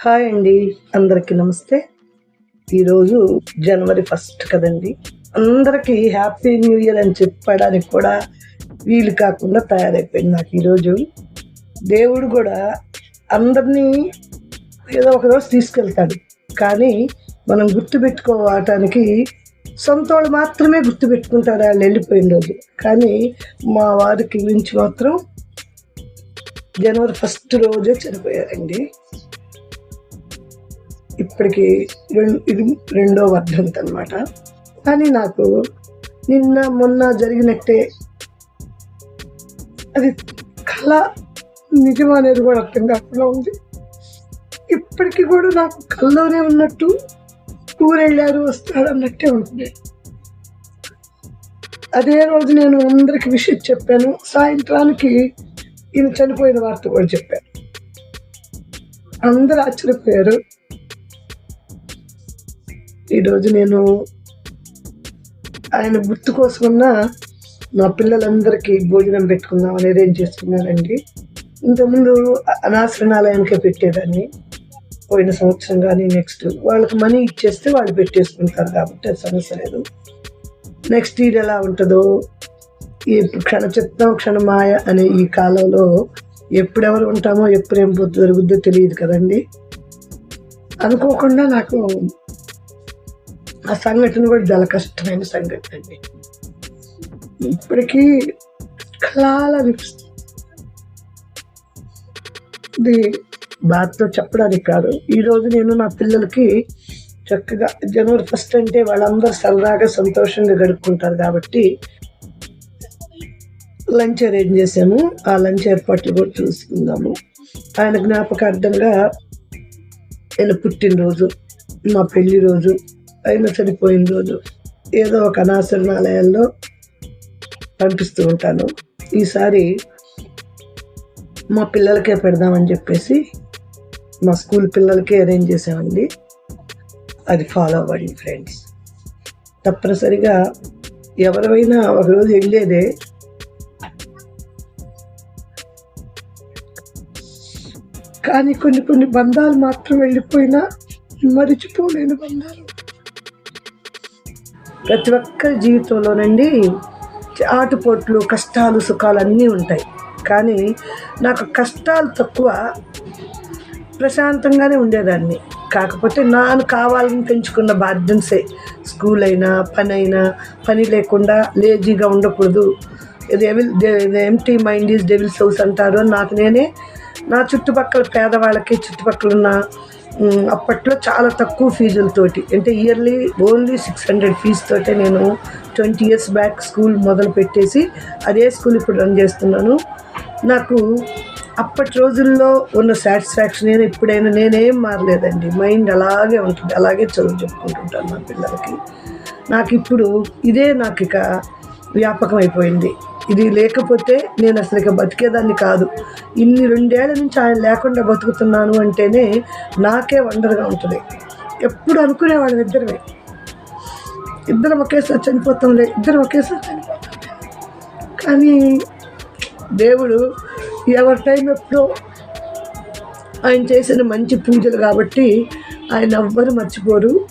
Hi అండి. అందరికీ నమస్తే. ఈరోజు జనవరి ఫస్ట్ కదండి. అందరికీ హ్యాపీ న్యూ ఇయర్ అని చెప్పడానికి కూడా వీలు కాకుండా తయారైపోయింది నాకు ఈరోజు. దేవుడు కూడా అందరినీ ఏదో ఒకరోజు తీసుకెళ్తాడు. కానీ మనం గుర్తుపెట్టుకోవటానికి సొంత వాళ్ళు మాత్రమే గుర్తుపెట్టుకుంటారు వాళ్ళు వెళ్ళిపోయిన రోజు. కానీ మా వారికి గురించి మాత్రం జనవరి ఫస్ట్ రోజే చనిపోయారండి. ఇప్పటికి రెండు ఇది రెండో వర్ధంతి అనమాట కానీ నాకు నిన్న మొన్న జరిగినట్టే అది కళ నిజం అనేది కూడా అర్థం కాకుండా ఉంది. ఇప్పటికీ కూడా నాకు కళ్ళలోనే ఉన్నట్టు టూర్ వెళ్ళారు వస్తాడు అన్నట్టే ఉంటుంది అదే రోజు నేను అందరికి విషయం చెప్పాను. సాయంత్రానికి ఈయన చనిపోయిన వార్త కూడా చెప్పాను అందరూ ఆశ్చర్యపోయారు. ఈరోజు నేను ఆయన గుర్తు కోసమన్నా మా పిల్లలందరికీ భోజనం పెట్టుకుందాం అని అరేంజ్ చేసుకున్నానండి. ఇంతకుముందు అనాశ్రణాలయానికే పెట్టేదాన్ని. పోయిన సంవత్సరం కానీ నెక్స్ట్ వాళ్ళకి మనీ ఇచ్చేస్తే వాళ్ళు పెట్టేసుకుంటారు కాబట్టి అది సమస్య లేదు. నెక్స్ట్ ఇయర్ ఎలా ఉంటుందో ఈ క్షణ చిత్తం క్షణమాయ అనే ఈ కాలంలో ఎప్పుడెవరు ఉంటామో ఎప్పుడేం ఏం జరుగుద్దో తెలియదు కదండి. అనుకోకుండా నాకు ఆ సంఘటన కూడా చాలా కష్టమైన సంఘటన అండి. ఇప్పటికీ కళాలనిపిస్తుంది ఇది బాధతో చెప్పడానికి కాదు. ఈరోజు నేను నా పిల్లలకి చక్కగా జనవరి ఫస్ట్ అంటే వాళ్ళందరూ సరదాగా సంతోషంగా గడుపుకుంటారు కాబట్టి లంచ్ అరేంజ్ చేసాము ఆ లంచ్ ఏర్పాట్లు కూడా చూసుకుందాము. ఆయన జ్ఞాపకార్థంగా ఆయన పుట్టినరోజు మా పెళ్ళి రోజు ఆయన చనిపోయిన రోజు ఏదో ఒక అనాశరణాలయాల్లో పంపిస్తూ ఉంటాను. ఈసారి మా పిల్లలకే పెడదామని చెప్పేసి మా స్కూల్ పిల్లలకే అరేంజ్ చేసామండి అది ఫాలో అవ్వండి ఫ్రెండ్స్ తప్పనిసరిగా ఎవరైనా ఒకరోజు వెళ్ళేదే కానీ కొన్ని కొన్ని బంధాలు మాత్రం వెళ్ళిపోయినా మరిచిపోలేని బంధాలు. ప్రతి ఒక్కరి జీవితంలో నుండి ఆటుపోట్లు కష్టాలు సుఖాలు అన్నీ ఉంటాయి. కానీ నాకు కష్టాలు తక్కువ ప్రశాంతంగానే ఉండేదాన్ని. కాకపోతే నాను కావాలని పెంచుకున్న బాధ్యన్సే స్కూల్ అయినా పని అయినా పని లేకుండా లేజీగా ఉండకూడదు. Devil empty mind is devil's house అంటారు. నాకు నేనే నా చుట్టుపక్కల పేదవాళ్ళకి చుట్టుపక్కల ఉన్న అప్పట్లో చాలా తక్కువ ఫీజులతోటి అంటే ఇయర్లీ ఓన్లీ సిక్స్ హండ్రెడ్ ఫీజుతోటే నేను ట్వంటీ ఇయర్స్ బ్యాక్ స్కూల్ మొదలు పెట్టేసి అదే స్కూల్ ఇప్పుడు రన్ చేస్తున్నాను. నాకు అప్పటి రోజుల్లో ఉన్న సాటిస్ఫాక్షన్ నేను ఎప్పుడైనా నేనేం మారలేదండి. మైండ్ అలాగే ఉంటుంది. అలాగే చదువు చెప్పుకుంటుంటాను నా పిల్లలకి. నాకు ఇప్పుడు ఇదే నాకు ఇక వ్యాపకం అయిపోయింది ఇది లేకపోతే నేను అసలు ఇక బతికేదాన్ని కాదు. ఇన్ని రెండేళ్ళ నుంచి ఆయన లేకుండా బతుకుతున్నాను అంటేనే నాకే వండర్గా ఉంటుంది. ఎప్పుడు అనుకునేవాళ్ళం ఇద్దరమే. ఇద్దరం ఒకేసారి చనిపోతాంలే ఇద్దరం ఒకేసారి చనిపోతాం కానీ దేవుడు ఎవరి టైం ఎప్పుడో ఆయన చేసిన మంచి పూజలు కాబట్టి ఆయన ఎవ్వరు మర్చిపోరు.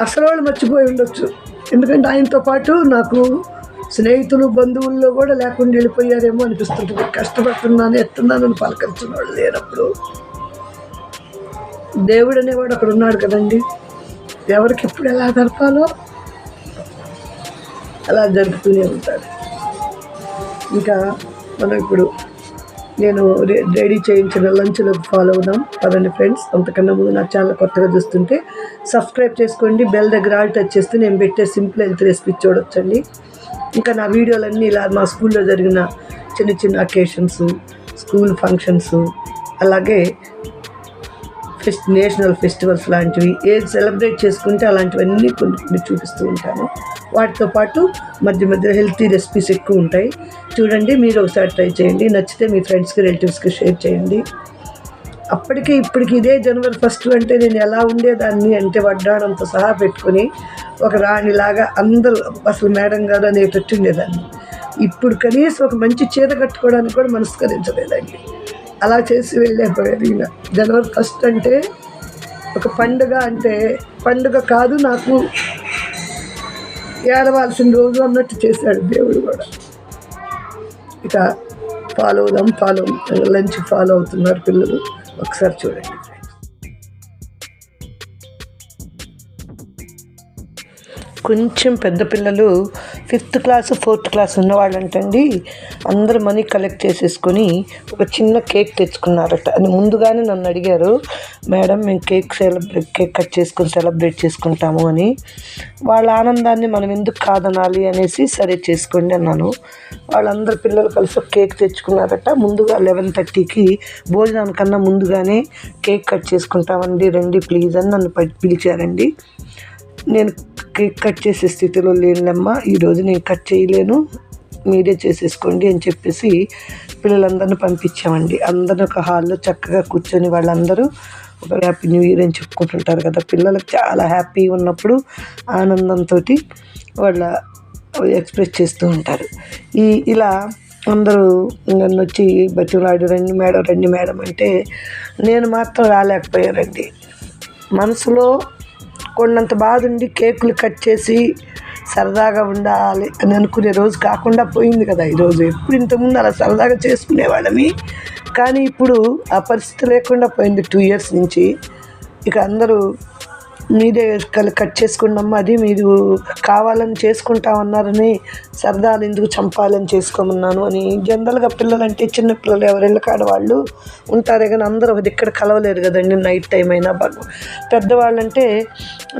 అసలు వాళ్ళు మర్చిపోయి ఉండొచ్చు. ఎందుకంటే ఆయనతో పాటు నాకు స్నేహితులు బంధువుల్లో కూడా లేకుండా వెళ్ళిపోయారేమో అనిపిస్తుంటుంది. కష్టపడుతున్నాను ఎత్తున్నానని పలకరించిన వాళ్ళు లేనప్పుడు. దేవుడు అనేవాడు అక్కడ ఉన్నాడు కదండి. ఎవరికి ఎప్పుడు ఎలా జరపాలో అలా జరుపుతూనే ఉంటాడు. ఇంకా మనం ఇప్పుడు నేను రెడీ చేయించిన లంచ్లో ఫాలో అవుదాం. పదండి ఫ్రెండ్స్ అంతకన్నా ముందు నా ఛానల్ కొత్తగా చూస్తుంటే సబ్స్క్రైబ్ చేసుకోండి. బెల్ దగ్గర ఆల్ టచ్ చేస్తే నేను పెట్టే సింపుల్ హెల్త్ రెసిపీ చూడొచ్చండి. ఇంకా నా వీడియోలన్నీ ఇలా మా స్కూల్లో జరిగిన చిన్న చిన్న అకేషన్స్ స్కూల్ ఫంక్షన్స్ అలాగే ఫెస్ట్ నేషనల్ ఫెస్టివల్స్ లాంటివి ఏది సెలబ్రేట్ చేసుకుంటే అలాంటివన్నీ కొన్ని కొన్ని చూపిస్తూ ఉంటాను. వాటితో పాటు మధ్య మధ్య హెల్తీ రెసిపీస్ ఎక్కువ ఉంటాయి. చూడండి మీరు ఒకసారి ట్రై చేయండి. నచ్చితే మీ ఫ్రెండ్స్కి రిలేటివ్స్కి షేర్ చేయండి. అప్పటికి ఇప్పటికి ఇదే జనవరి ఫస్ట్ అంటే నేను ఎలా ఉండేదాన్ని అంటే వడ్డాణంతో సహా పెట్టుకొని ఒక రాణిలాగా అందరూ అసలు మేడం గారు అనేటట్టు ఉండేదాన్ని. ఇప్పుడు కనీసం ఒక మంచి చీర కట్టుకోవడానికి కూడా మనస్కరించలేదండి. అలా చేసి వెళ్ళిపోయారు ఈయన. జనవరి ఫస్ట్ అంటే ఒక పండుగ అంటే పండుగ కాదు నాకు ఏడవాల్సిన రోజు అన్నట్టు చేశాడు దేవుడు కూడా. ఇక ఫాలో అవుదాం ఫాలో లంచ్ ఫాలో అవుతున్నారు పిల్లలు. ఒకసారి చూడండి. కొంచెం పెద్ద పిల్లలు ఫిఫ్త్ క్లాస్ ఫోర్త్ క్లాస్ ఉన్నవాళ్ళంటండి అందరూ మనీ కలెక్ట్ చేసేసుకొని ఒక చిన్న కేక్ తెచ్చుకున్నారట. అని ముందుగానే నన్ను అడిగారు మేడం మేము కేక్ సెలబ్రేట్ కేక్ కట్ చేసుకొని సెలబ్రేట్ చేసుకుంటాము అని. వాళ్ళ ఆనందాన్ని మనం ఎందుకు కాదనాలి అనేసి సరే చేసుకోండి అన్నాను. వాళ్ళందరు పిల్లలు కలిసి ఒక కేక్ తెచ్చుకున్నారట. ముందుగా లెవెన్ థర్టీకి భోజనానికన్నా ముందుగానే కేక్ కట్ చేసుకుంటామండి రండి ప్లీజ్ అని నన్ను పిలిచారండి. నేను కేక్ కట్ చేసే స్థితిలో లేనులమ్మా ఈరోజు నేను కట్ చేయలేను. మీరే చేసేసుకోండి అని చెప్పేసి పిల్లలందరిని పంపించామండి. అందరూ ఒక హాల్లో చక్కగా కూర్చొని వాళ్ళందరూ ఒక హ్యాపీ న్యూ ఇయర్ అని చెప్పుకుంటుంటారు కదా. పిల్లలకు చాలా హ్యాపీ ఉన్నప్పుడు ఆనందంతో వాళ్ళ ఎక్స్ప్రెస్ చేస్తూ ఉంటారు. ఈ ఇలా అందరూ నన్ను వచ్చి బతిలాడి రండి మేడం రండి మేడం అంటే నేను మాత్రం రాలేకపోయానండి. మనసులో కొండంత బాధ ఉండి కేకులు కట్ చేసి సరదాగా ఉండాలి అని అనుకునే రోజు కాకుండా పోయింది కదా ఈరోజు. ఎప్పుడు ఇంతకుముందు అలా సరదాగా చేసుకునేవాళ్ళమి? కానీ ఇప్పుడు ఆ పరిస్థితి లేకుండా పోయింది టూ ఇయర్స్ నుంచి. ఇక అందరూ మీదే కట్ చేసుకున్నాము. అది మీరు కావాలని చేసుకుంటా ఉన్నారని సరదాలు ఎందుకు చంపాలని చేసుకోమన్నాను అని. జనరల్గా పిల్లలంటే చిన్న పిల్లలు ఎవరెళ్ళ కాడ వాళ్ళు ఉంటారే కానీ అందరూ ఒక ఇక్కడ కలవలేరు కదండి నైట్ టైం అయినా బాగా పెద్దవాళ్ళంటే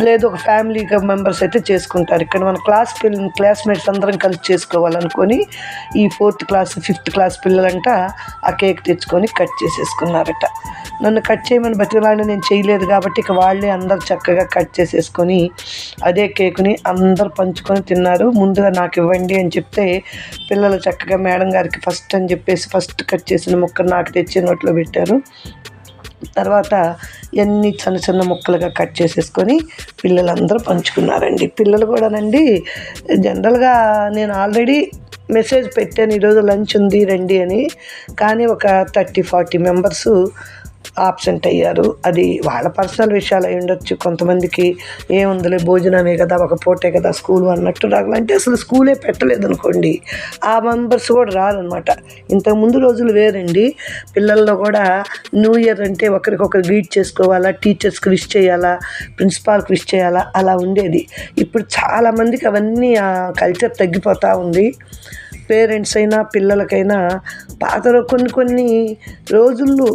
లేదు ఒక ఫ్యామిలీ మెంబర్స్ అయితే చేసుకుంటారు. ఇక్కడ మన క్లాస్ పిల్ల క్లాస్మేట్స్ అందరం కలిసి చేసుకోవాలనుకొని ఈ ఫోర్త్ క్లాస్ ఫిఫ్త్ క్లాస్ పిల్లలంట ఆ కేక్ తెచ్చుకొని కట్ చేసేసుకున్నారట. నన్ను కట్ చేయమని బతిలాడిన నేను చేయలేదు కాబట్టి ఇక వాళ్ళే అందరు చక్కగా కట్ చేసేసుకొని అదే కేకుని అందరు పంచుకొని తిన్నారు. ముందుగా నాకు ఇవ్వండి అని చెప్తే పిల్లలు చక్కగా మేడం గారికి ఫస్ట్ అని చెప్పేసి ఫస్ట్ కట్ చేసిన ముక్క నాకు తెచ్చి నోట్లో పెట్టారు. తర్వాత ఇవన్నీ చిన్న చిన్న ముక్కలుగా కట్ చేసేసుకొని పిల్లలందరూ పంచుకున్నారండి. పిల్లలు కూడానండి జనరల్గా నేను ఆల్రెడీ మెసేజ్ పెట్టాను ఈరోజు లంచ్ ఉంది రండి అని. కానీ ఒక థర్టీ ఫార్టీ మెంబర్సు ఆబ్సెంట్ అయ్యారు. అది వాళ్ళ పర్సనల్ విషయాలు అయి ఉండొచ్చు. కొంతమందికి ఏముందిలే భోజనమే కదా ఒక పూటే కదా స్కూల్ అన్నట్టు రాగల. అంటే అసలు స్కూలే పెట్టలేదు అనుకోండి ఆ మెంబర్స్ కూడా రారనమాట. ఇంతకుముందు రోజులు వేరండి. పిల్లల్లో కూడా న్యూ ఇయర్ అంటే ఒకరికొకరు గ్రీట్ చేసుకోవాలా టీచర్స్కి విష్ చేయాలా ప్రిన్సిపాల్కి విష్ చేయాలా అలా ఉండేది. ఇప్పుడు చాలామందికి అవన్నీ ఆ కల్చర్ తగ్గిపోతూ ఉంది. పేరెంట్స్ అయినా పిల్లలకైనా పాత కొన్ని కొన్ని రోజులు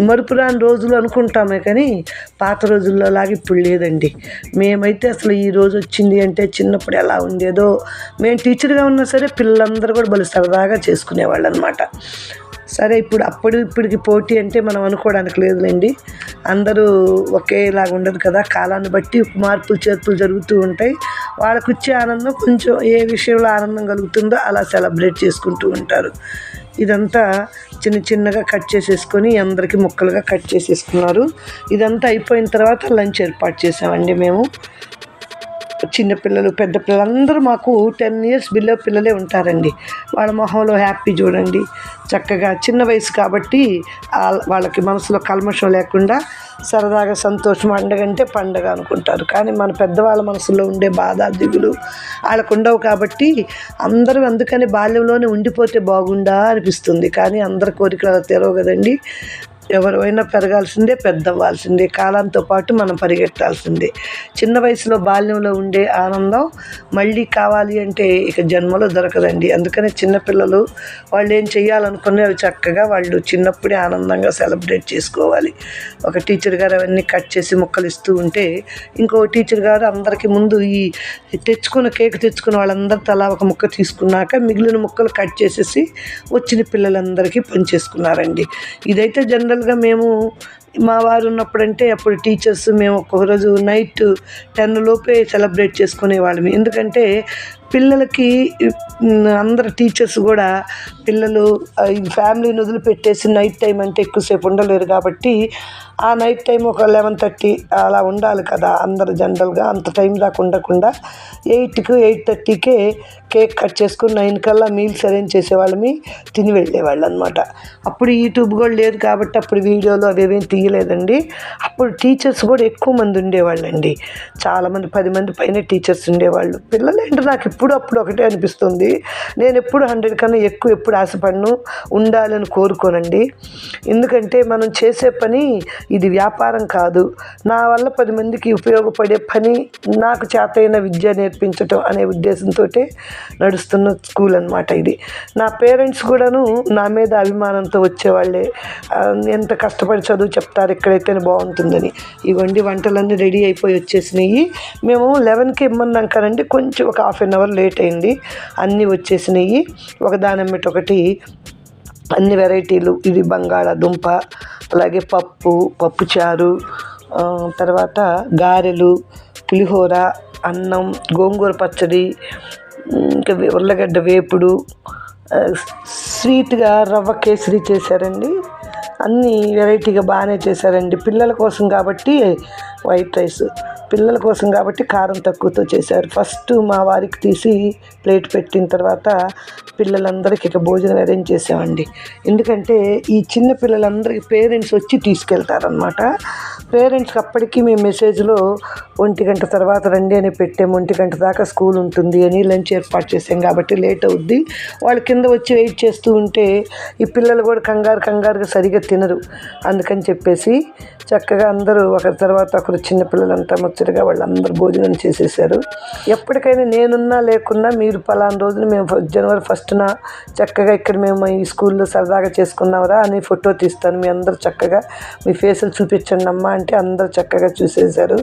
మరుపురాని రోజులు అనుకుంటామే కానీ పాత రోజుల్లో లాగా ఇప్పుడు లేదండి. మేమైతే అసలు ఈ రోజు వచ్చింది అంటే చిన్నప్పుడు ఎలా ఉండేదో మేము టీచర్గా ఉన్నా సరే పిల్లలందరూ కూడా భలే సరదాగా చేసుకునేవాళ్ళు అనమాట సరే ఇప్పుడు అప్పుడు ఇప్పటికి పోటీ అంటే మనం అనుకోవడానికి లేదులేండి. అందరూ ఒకేలాగా ఉండదు కదా. కాలాన్ని బట్టి మార్పులు చేర్పులు జరుగుతూ ఉంటాయి. వాళ్ళకు వచ్చే ఆనందం కొంచెం ఏ విషయంలో ఆనందం కలుగుతుందో అలా సెలబ్రేట్ చేసుకుంటూ ఉంటారు. ఇదంతా చిన్న చిన్నగా కట్ చేసేసుకొని అందరికీ ముక్కలుగా కట్ చేసేసుకున్నారు. ఇదంతా అయిపోయిన తర్వాత లంచ్ ఏర్పాటు చేసామండి మేము. చిన్నపిల్లలు పెద్ద పిల్లలు అందరూ మాకు టెన్ ఇయర్స్ బిలో పిల్లలే ఉంటారండి. వాళ్ళ మొహంలో హ్యాపీ చూడండి. చక్కగా చిన్న వయసు కాబట్టి వాళ్ళకి మనసులో కల్మషం లేకుండా సరదాగా సంతోషం అండగంటే పండగ అనుకుంటారు. కానీ మన పెద్దవాళ్ళ మనసులో ఉండే బాధ దిగులు వాళ్ళకు ఉండవు కాబట్టి అందరూ అందుకని బాల్యంలోనే ఉండిపోతే బాగుండా అనిపిస్తుంది. కానీ అందరి కోరికలు అలా తెరవు కదండి. ఎవరైనా పెరగాల్సిందే పెద్ద అవ్వాల్సిందే కాలంతో పాటు మనం పరిగెట్టాల్సిందే. చిన్న వయసులో బాల్యంలో ఉండే ఆనందం మళ్ళీ కావాలి అంటే ఇక జన్మలో దొరకదండి. అందుకనే చిన్నపిల్లలు వాళ్ళు ఏం చేయాలనుకునే అవి చక్కగా వాళ్ళు చిన్నప్పుడే ఆనందంగా సెలబ్రేట్ చేసుకోవాలి. ఒక టీచర్ గారు అవన్నీ కట్ చేసి ముక్కలు ఇస్తూ ఉంటే ఇంకో టీచర్ గారు అందరికీ ముందు ఈ తెచ్చుకున్న కేక్ తెచ్చుకున్న వాళ్ళందరూ తలా ఒక ముక్క తీసుకున్నాక మిగిలిన ముక్కలు కట్ చేసేసి వచ్చిన పిల్లలందరికీ పనిచేసుకున్నారండి ఇదైతే జనరల్ జనరల్గా మేము మా వారు ఉన్నప్పుడంటే అప్పుడు టీచర్స్ మేము ఒక్కొక్క రోజు నైట్ టెన్ లోపే సెలబ్రేట్ చేసుకునేవాళ్ళం ఎందుకంటే పిల్లలకి అందరు టీచర్స్ కూడా పిల్లలు ఫ్యామిలీని వదిలిపెట్టేసి నైట్ టైం అంటే ఎక్కువసేపు ఉండలేరు కాబట్టి ఆ నైట్ టైం ఒక లెవెన్ థర్టీ అలా ఉండాలి కదా అందరు జనరల్గా. అంత టైం దాకా ఉండకుండా ఎయిట్కి ఎయిట్ థర్టీకే కేక్ కట్ చేసుకుని నైన్ కల్లా మీల్స్ అరేంజ్ చేసేవాళ్ళమి తిని వెళ్ళేవాళ్ళు అనమాట అప్పుడు యూట్యూబ్ కూడా లేదు కాబట్టి అప్పుడు వీడియోలు అవి తీయలేదండి అప్పుడు టీచర్స్ కూడా ఎక్కువ మంది ఉండేవాళ్ళండి. చాలామంది పది మంది పైన టీచర్స్ ఉండేవాళ్ళు. పిల్లలు ఏంటో నాకు ఇప్పుడు అప్పుడు ఒకటే అనిపిస్తుంది. నేను ఎప్పుడు హండ్రెడ్ కన్నా ఎక్కువ ఎప్పుడు ఆశపడను. ఉండాలని కోరుకోనండి. ఎందుకంటే మనం చేసే పని ఇది వ్యాపారం కాదు. నా వల్ల పది మందికి ఉపయోగపడే పని నాకు చేతైన విద్య నేర్పించటం అనే ఉద్దేశంతో నడుస్తున్న స్కూల్ అనమాట ఇది. నా పేరెంట్స్ కూడాను నా మీద అభిమానంతో వచ్చేవాళ్ళే. ఎంత కష్టపడి చదువు చెప్తారు ఇక్కడైతేనే బాగుంటుందని. ఇవన్నీ వంటలన్నీ రెడీ అయిపోయి వచ్చేసినాయి. మేము లెవెన్కి ఇమ్మన్నాం కదండి కొంచెం ఒక హాఫ్ అన్ అవర్ లేట్ అయింది అన్నీ వచ్చేసినాయి. ఒక దానమ్మటి ఒకటి అన్ని వెరైటీలు ఇది బంగాళాదుంప అలాగే పప్పు పప్పుచారు తర్వాత గారెలు పులిహోర అన్నం గోంగూర పచ్చడి ఇంకా ఉర్లగడ్డ వేపుడు స్వీట్గా రవ్వ కేసరి చేశారండి. అన్నీ వెరైటీగా బాగానే చేశారండి. పిల్లల కోసం కాబట్టి వైట్ రైస్ పిల్లల కోసం కాబట్టి కారం తక్కువతో చేశారు. ఫస్ట్ మా వారికి తీసి ప్లేట్ పెట్టిన తర్వాత పిల్లలందరికీ ఇక భోజనం అరేంజ్ చేసామండి ఎందుకంటే ఈ చిన్న పిల్లలందరికీ పేరెంట్స్ వచ్చి తీసుకెళ్తారనమాట పేరెంట్స్కి అప్పటికీ మేము మెసేజ్లో ఒంటి గంట తర్వాత రండి అని పెట్టాము. ఒంటి గంట దాకా స్కూల్ ఉంటుంది అని లంచ్ ఏర్పాటు చేసాం కాబట్టి లేట్ అవుద్ది. వాళ్ళు కింద వచ్చి వెయిట్ చేస్తూ ఉంటే ఈ పిల్లలు కూడా కంగారు కంగారుగా సరిగా తినరు. అందుకని చెప్పేసి చక్కగా అందరూ ఒకరి తర్వాత ఒకరు చిన్నపిల్లలంతా ముచ్చటగా వాళ్ళందరూ భోజనం చేసేసారు ఎప్పటికైనా నేనున్నా లేకున్నా మీరు పలానా రోజున మేము జనవరి ఫస్ట్న చక్కగా ఇక్కడ మేము ఈ స్కూల్లో సరదాగా చేసుకున్నామరా అని ఫోటో తీస్తాను. మీ అందరూ చక్కగా మీ ఫేసులు చూపించండి అమ్మా అంటే అందరూ చక్కగా చూసేశారు.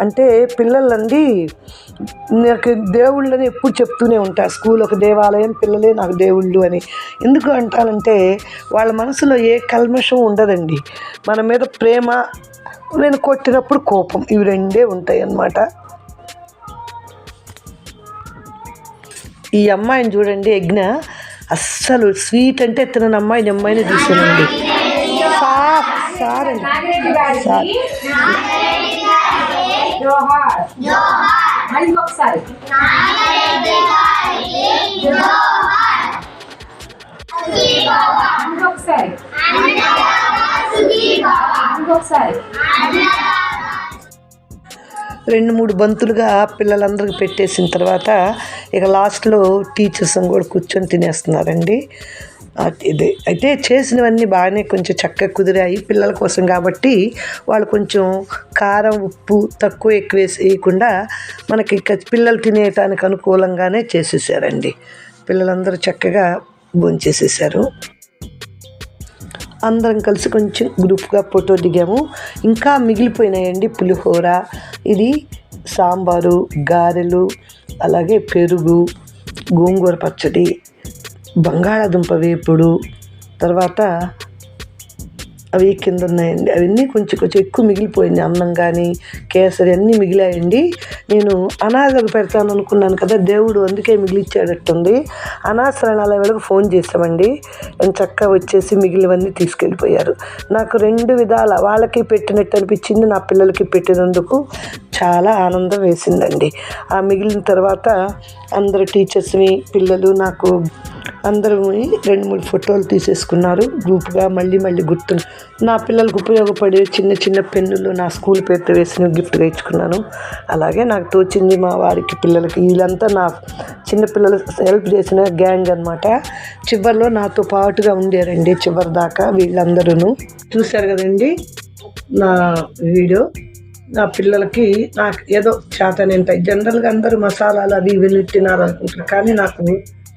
అంటే పిల్లలండి నాకు దేవుళ్ళని ఎప్పుడు చెప్తూనే ఉంటా స్కూల్ ఒక దేవాలయం పిల్లలే నాకు దేవుళ్ళు అని. ఎందుకు అంటానంటే వాళ్ళ మనసులో ఏ కల్మషం ఉండదండి. మన మీద ప్రేమ నేను కొట్టినప్పుడు కోపం ఇవి రెండే ఉంటాయి అన్నమాట ఈ అమ్మాయిని చూడండి యజ్ఞ అస్సలు స్వీట్ అంటే తినని అమ్మాయిని అమ్మాయిని చూసానండి సార్ మళ్ళీ ఒకసారి. ఇంకొకసారి. ఇంకొకసారి. రెండు మూడు బంతులుగా పిల్లలందరికీ పెట్టేసిన తర్వాత ఇక లాస్ట్లో టీచర్స్ కూడా కూర్చొని తినేస్తున్నారండి. ఇది. అయితే చేసినవన్నీ బాగానే కొంచెం చక్కగా కుదిరాయి పిల్లల కోసం కాబట్టి వాళ్ళు కొంచెం కారం ఉప్పు తక్కువ ఎక్కువ వేయకుండా మనకి ఇక పిల్లలు తినేటానికి అనుకూలంగానే చేసేసారండి. పిల్లలందరూ చక్కగా భోంచేసేసారు. అందరం కలిసి కొంచెం గ్రూప్గా ఫోటో దిగాము. ఇంకా మిగిలిపోయినాయండి పులిహోర ఇది సాంబారు గారెలు అలాగే పెరుగు గోంగూర పచ్చడి బంగాళాదుంప వేపుడు తర్వాత అవి కింద ఉన్నాయండి. అవన్నీ కొంచెం కొంచెం ఎక్కువ మిగిలిపోయింది. అన్నం కానీ కేసరి అన్నీ మిగిలాయండి. నేను అనాథకు పెడతాను అనుకున్నాను కదా దేవుడు అందుకే మిగిలిచ్చాడట్టుంది అనాశరణాల వేళకు ఫోన్ చేసామండి నేను చక్కగా వచ్చేసి మిగిలివన్నీ తీసుకెళ్ళిపోయారు. నాకు రెండు విధాల వాళ్ళకి పెట్టినట్టు అనిపించింది నా పిల్లలకి పెట్టినందుకు చాలా ఆనందం వేసిందండి. ఆ మిగిలిన తర్వాత అందరు టీచర్స్ని పిల్లలు నాకు అందరూ రెండు మూడు ఫోటోలు తీసేసుకున్నారు. గ్రూప్గా మళ్ళీ మళ్ళీ గుర్తు నా పిల్లలకు ఉపయోగపడే చిన్న చిన్న పెన్నులు నా స్కూల్ పేరుతో వేసిన గిఫ్ట్గా ఇచ్చుకున్నాను. అలాగే నాకు తోచింది మా వారికి పిల్లలకి. వీళ్ళంతా నా చిన్నపిల్లలు హెల్ప్ చేసిన గ్యాంగ్ అనమాట చివరిలో నాతో పాటుగా ఉండేరండి చివరి దాకా వీళ్ళందరూ చూశారు కదండి నా వీడియో. నా పిల్లలకి నాకు ఏదో చేతనేంటాయి జనరల్గా అందరూ మసాలాలు అవి ఇవి తినాలి అనుకుంటారు కానీ నాకు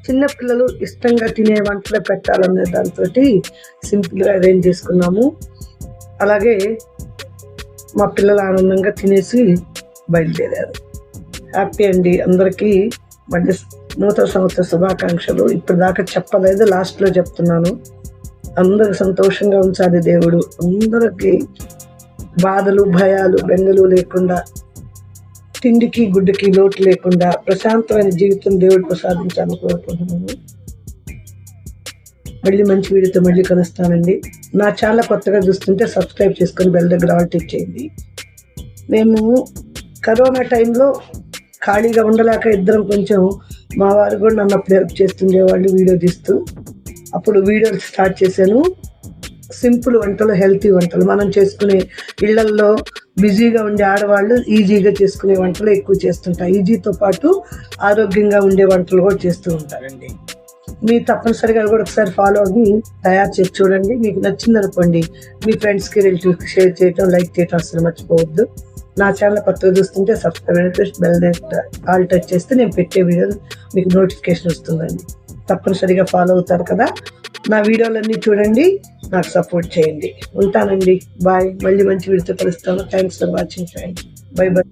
చిన్నపిల్లలు ఇష్టంగా తినే వంటలు పెట్టాలనే దాంతో సింపుల్గా అరేంజ్ చేసుకున్నాము. అలాగే మా పిల్లలు ఆనందంగా తినేసి బయలుదేరారు. హ్యాపీ అండి అందరికీ మళ్ళీ నూతన సంవత్సర శుభాకాంక్షలు. ఇప్పుడు దాకా చెప్పలేదు లాస్ట్లో చెప్తున్నాను. అందరికి సంతోషంగా ఉంచాలి దేవుడు. అందరికీ బాధలు భయాలు బెంగలు లేకుండా తిండికి గుడ్డుకి లోటు లేకుండా ప్రశాంతమైన జీవితం దేవుడు ప్రసాదించాలని కోరుకుంటున్నాను. మళ్ళీ మంచి వీడియోతో మళ్ళీ కలుస్తానండి. నా చాలా కొత్తగా చూస్తుంటే సబ్స్క్రైబ్ చేసుకొని బెల్ దగ్గర ఆల్ టిక్ చేయండి. మేము కరోనా టైంలో ఖాళీగా ఉండలేక ఇద్దరం కొంచెం మా వారు కూడా నన్ను అప్పుడు హెల్ప్ చేస్తుండేవాళ్ళు వీడియో తీస్తూ. అప్పుడు వీడియోలు స్టార్ట్ చేశాను. సింపుల్ వంటలు హెల్తీ వంటలు. మనం చేసుకునే ఇళ్ళల్లో బిజీగా ఉండే ఆడవాళ్ళు ఈజీగా చేసుకునే వంటలు ఎక్కువ చేస్తుంటారు. ఈజీతో పాటు ఆరోగ్యంగా ఉండే వంటలు కూడా చేస్తూ ఉంటారండి. మీరు తప్పనిసరిగా కూడా ఒకసారి ఫాలో అవ్వి తయారు చేసి చూడండి. మీకు నచ్చింది అనుకోండి మీ ఫ్రెండ్స్కి రిలేటివ్స్కి షేర్ చేయటం లైక్ చేయటం అసలు మర్చిపోవద్దు. నా ఛానల్ కొత్తగా చూస్తుంటే సబ్స్క్రైబ్ చేసి బెల్ ఆల్ టచ్ చేస్తే నేను పెట్టే వీడియో మీకు నోటిఫికేషన్ వస్తుందండి. తప్పనిసరిగా ఫాలో అవుతారు కదా. నా వీడియోలన్నీ చూడండి నాకు సపోర్ట్ చేయండి. ఉంటానండి. బాయ్ మళ్ళీ మంచి వీడియోతో కలుస్తాను. Thanks for watching friend bye bye